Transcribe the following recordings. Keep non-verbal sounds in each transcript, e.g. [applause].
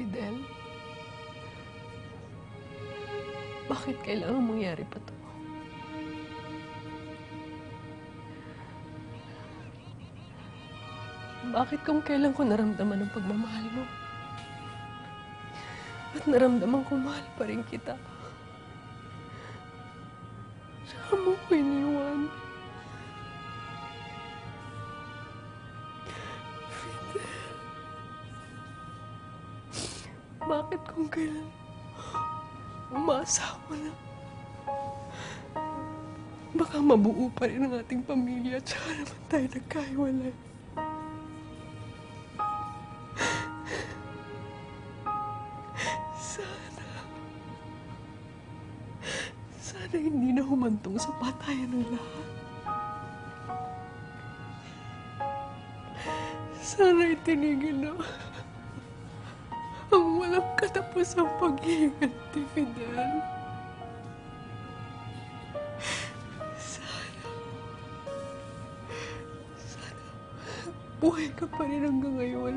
Fidel? Bakit kailangan mangyari pa to? Bakit kung kailan ko naramdaman ang pagmamahal mo? At naramdaman ko mahal pa rin kita. Saka mo ko iniwan. Bakit kung kailan umasa mo na baka mabuo pa rin ang ating pamilya at saka naman tayo nagkahiwalay. Sana sana hindi na humantong sa patayan ng lahat. Sana itinigil na walang katapusang paghihiganti, Fidel. Sana, sana, buhay ka pa rin hanggang ngayon.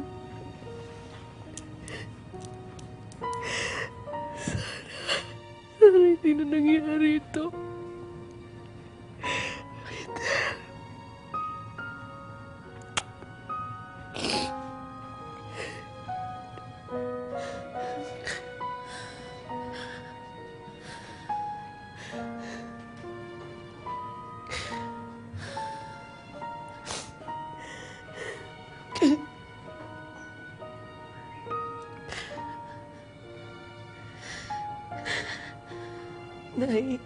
Sana, sana hindi na nangyari ito. Nay.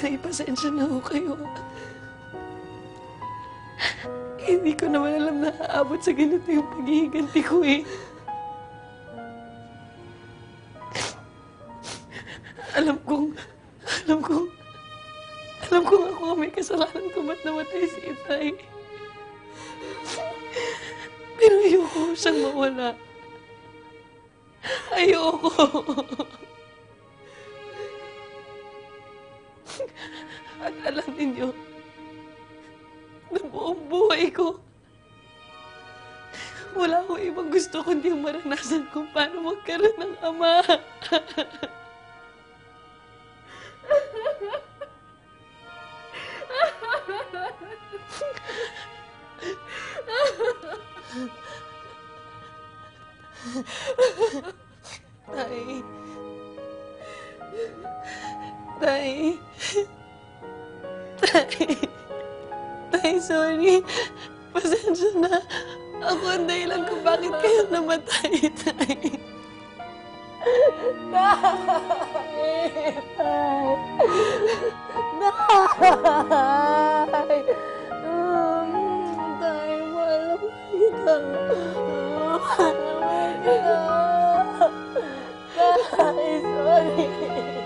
Nay, pasensya na ho kayo. Hindi ko naman alam na aabot sa ganito yung paghihiganti ko eh. Alam kong, alam kong, alam kong ako ang may kasalanan kung ba't namatay si Itay. Pero ayoko siyang mawala. [laughs] Ayoko. At alam ninyo, na buong buhay ko, wala ko ibang gusto kundi maranasan kung paano magkaroon ng ama. [laughs] Tay. Tay. Tay. Tay, sorry. Pasensya na. Ako ang dahilan kung bakit kayo namatay, Tay. Tay! 悪い。